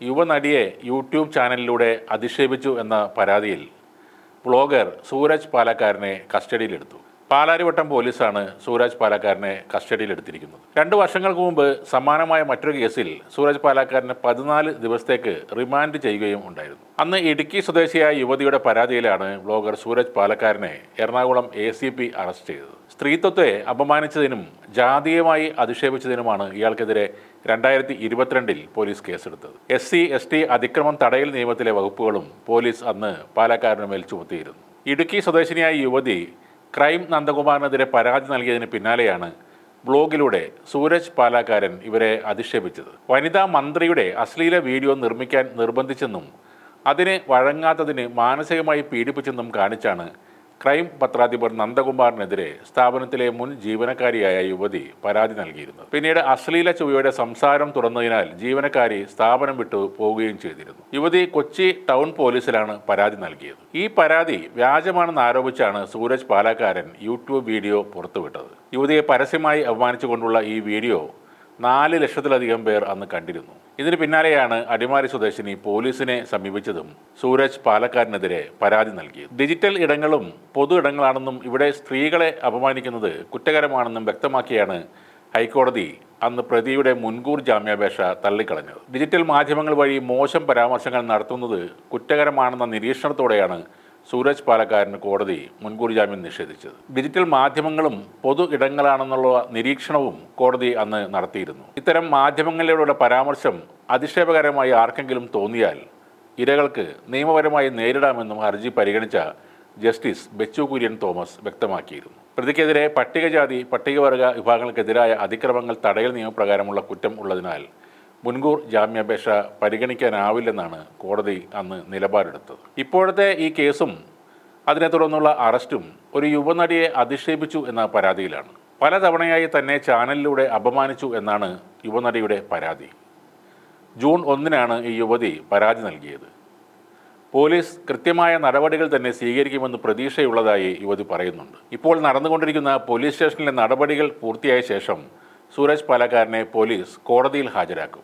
യുവനടിയെ YouTube ചാനലിലൂടെ അധിക്ഷേപിച്ചു എന്ന പരാതിയിൽ ബ്ലോഗർ സൂരജ് പാലക്കാരനെ കസ്റ്റഡിയിലെടുത്തു. പാലാരിവട്ടം പോലീസാണ് സൂരജ് പാലക്കാരനെ കസ്റ്റഡിയിലെടുത്തിരിക്കുന്നത്. രണ്ട് വർഷങ്ങൾക്ക് മുമ്പ് സമാനമായ മറ്റൊരു കേസിൽ സൂരജ് പാലക്കാരനെ പതിനാല് ദിവസത്തേക്ക് റിമാൻഡ് ചെയ്യുകയും ഉണ്ടായിരുന്നു. അന്ന് ഇടുക്കി സ്വദേശിയായ യുവതിയുടെ പരാതിയിലാണ് ബ്ലോഗർ സൂരജ് പാലക്കാരനെ എറണാകുളം എ അറസ്റ്റ് ചെയ്തത്. സ്ത്രീത്വത്തെ അപമാനിച്ചതിനും ജാതീയമായി അധിക്ഷേപിച്ചതിനുമാണ് ഇയാൾക്കെതിരെ രണ്ടായിരത്തി ഇരുപത്തിരണ്ടിൽ പോലീസ് കേസെടുത്തത്. എസ് സി എസ് ടി അതിക്രമം തടയൽ നിയമത്തിലെ വകുപ്പുകളും പോലീസ് അന്ന് പാലക്കാരന് മേൽ ചുമത്തിയിരുന്നു. ഇടുക്കി സ്വദേശിനിയായ യുവതി ക്രൈം നന്ദകുമാറിനെതിരെ പരാതി നൽകിയതിന് പിന്നാലെയാണ് ബ്ലോഗിലൂടെ സൂരജ് പാലാക്കാരൻ ഇവരെ അധിക്ഷേപിച്ചത്. വനിതാ മന്ത്രിയുടെ അശ്ലീല വീഡിയോ നിർമ്മിക്കാൻ നിർബന്ധിച്ചെന്നും അതിന് വഴങ്ങാത്തതിന് മാനസികമായി പീഡിപ്പിച്ചെന്നും കാണിച്ചാണ് ക്രൈം പത്രാധിപർ നന്ദകുമാറിനെതിരെ സ്ഥാപനത്തിലെ മുൻ ജീവനക്കാരിയായ യുവതി പരാതി നൽകിയിരുന്നത് പിന്നീട് അശ്ലീല ചുവയുടെ സംസാരം തുറന്നതിനാൽ ജീവനക്കാരി സ്ഥാപനം വിട്ടു പോവുകയും ചെയ്തിരുന്നു. യുവതി കൊച്ചി ടൗൺ പോലീസിലാണ് പരാതി നൽകിയത്. ഈ പരാതി വ്യാജമാണെന്ന് ആരോപിച്ചാണ് സൂരജ് പാലക്കാരൻ യൂട്യൂബ് വീഡിയോ പുറത്തുവിട്ടത്. യുവതിയെ പരസ്യമായി അപമാനിച്ചുകൊണ്ടുള്ള ഈ വീഡിയോ നാല് ലക്ഷത്തിലധികം പേർ അന്ന് കണ്ടിരുന്നു. ഇതിന് പിന്നാലെയാണ് അടിമാലി സ്വദേശിനി പോലീസിനെ സമീപിച്ചതും സൂരജ് പാലക്കാരനെതിരെ പരാതി നൽകിയത്. ഡിജിറ്റൽ ഇടങ്ങളും പൊതു ഇടങ്ങളാണെന്നും ഇവിടെ സ്ത്രീകളെ അപമാനിക്കുന്നത് കുറ്റകരമാണെന്നും വ്യക്തമാക്കിയാണ് ഹൈക്കോടതി അന്ന് പ്രതിയുടെ മുൻകൂർ ജാമ്യാപേക്ഷ തള്ളിക്കളഞ്ഞത്. ഡിജിറ്റൽ മാധ്യമങ്ങൾ വഴി മോശം പരാമർശങ്ങൾ നടത്തുന്നത് കുറ്റകരമാണെന്ന നിരീക്ഷണത്തോടെയാണ് സൂരജ് പാലക്കാരന് കോടതി മുൻകൂർ ജാമ്യം നിഷേധിച്ചത്. ഡിജിറ്റൽ മാധ്യമങ്ങളും പൊതു ഇടങ്ങളാണെന്നുള്ള നിരീക്ഷണവും കോടതി അന്ന് നടത്തിയിരുന്നു. ഇത്തരം മാധ്യമങ്ങളിലൂടെ പരാമർശം അധിക്ഷേപകരമായി ആർക്കെങ്കിലും തോന്നിയാൽ ഇരകൾക്ക് നിയമപരമായി നേരിടാമെന്നും ഹർജി പരിഗണിച്ച ജസ്റ്റിസ് ബെച്ചു കുര്യൻ തോമസ് വ്യക്തമാക്കിയിരുന്നു. പ്രതിക്കെതിരെ പട്ടികജാതി പട്ടികവർഗ വിഭാഗങ്ങൾക്കെതിരായ അതിക്രമങ്ങൾ തടയൽ നിയമപ്രകാരമുള്ള കുറ്റം ഉള്ളതിനാൽ മുൻകൂർ ജാമ്യാപേക്ഷ പരിഗണിക്കാനാവില്ലെന്നാണ് കോടതി അന്ന് നിലപാടെടുത്തത്. ഇപ്പോഴത്തെ ഈ കേസും അതിനെ തുടർന്നുള്ള അറസ്റ്റും ഒരു യുവനടിയെ അധിക്ഷേപിച്ചു എന്ന പരാതിയിലാണ്. പലതവണയായി തന്നെ ചാനലിലൂടെ അപമാനിച്ചു എന്നാണ് യുവനടിയുടെ പരാതി. ജൂൺ ഒന്നിനാണ് ഈ യുവതി പരാതി നൽകിയത്. പോലീസ് കൃത്യമായ നടപടികൾ തന്നെ സ്വീകരിക്കുമെന്ന് പ്രതീക്ഷയുള്ളതായി യുവതി പറയുന്നുണ്ട്. ഇപ്പോൾ നടന്നുകൊണ്ടിരിക്കുന്ന പോലീസ് സ്റ്റേഷനിലെ നടപടികൾ പൂർത്തിയായ ശേഷം സൂരജ് പാലക്കാരനെ പോലീസ് കോടതിയിൽ ഹാജരാക്കും.